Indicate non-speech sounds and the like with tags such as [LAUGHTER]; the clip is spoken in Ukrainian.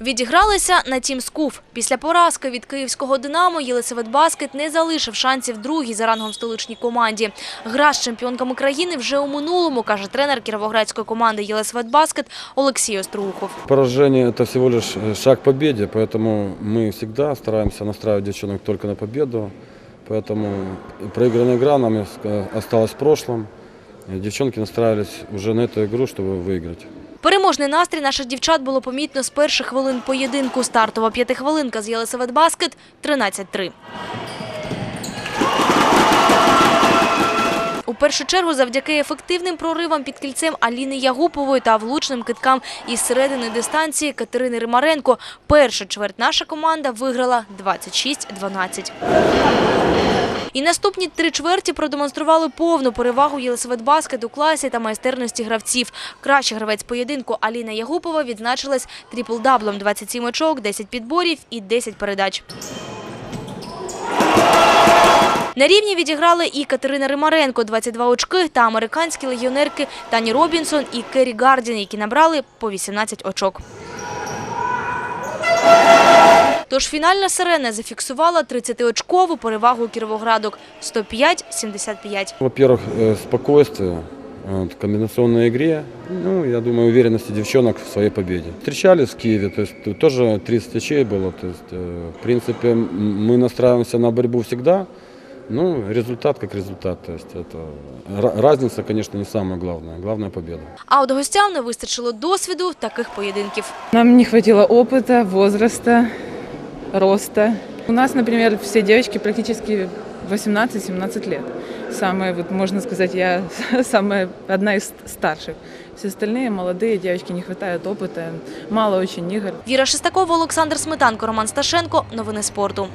Відігралися на тім Скуф. Після поразки від київського «Динамо» Єлисаветбаскет не залишив шансів другій за рангом в столичній команді. Гра з чемпіонками країни вже у минулому, каже тренер кіровоградської команди Єлисаветбаскет Олексій Остроухов. Поражение – это всего лишь э, шаг к победе, поэтому мы всегда стараемся настраивать девчонок только на победу. Поэтому проигранная игра нам э, осталась в прошлом. И Девчонки настраивались уже на эту игру, чтобы выиграть. Переможний настрій наших дівчат було помітно з перших хвилин поєдинку. Стартова п'ятихвилинка з Єлисаветбаскет 13-3. У першу чергу завдяки ефективним проривам під кільцем Аліни Ягупової та влучним киткам із середини дистанції Катерини Римаренко першу чверть наша команда виграла 26-12. І наступні три чверті продемонстрували повну перевагу Єлисаветбаскет у класі та майстерності гравців. Кращий гравець поєдинку Аліна Ягупова відзначилась трипл-даблом – 27 очок, 10 підборів і 10 передач. На рівні відіграли і Катерина Римаренко – 22 очки, та американські легіонерки Тані Робінсон і Керрі Гардін, які набрали по 18 очок. Тож фінальна сирена зафіксувала 30-очкову перевагу кіровоградок – 105-75. Во-первых, э, спокойствие вот, в комбинационной игре. Ну, я думаю, уверенности девчонок в своей победе. Встречались в Киеве, то есть тут тоже 30 очей было. То есть, э, в принципе, м- мы настраиваемся на борьбу всегда. Ну, результат как результат. То есть это ра- разница, конечно, не самое главное. Главное победа. А от гостям не вистачило досвіду таких поєдинків. Нам не хватило опыта, возраста, роста. У нас, например, все девочки практически 18-17 лет. Самые, вот можно сказать, я [LAUGHS] самая одна из старших. Все остальные молодые девочки, не хватает опыта, мало очень игр. Віра Шестакова, Олександр Сметанко, Роман Сташенко. Новини спорту.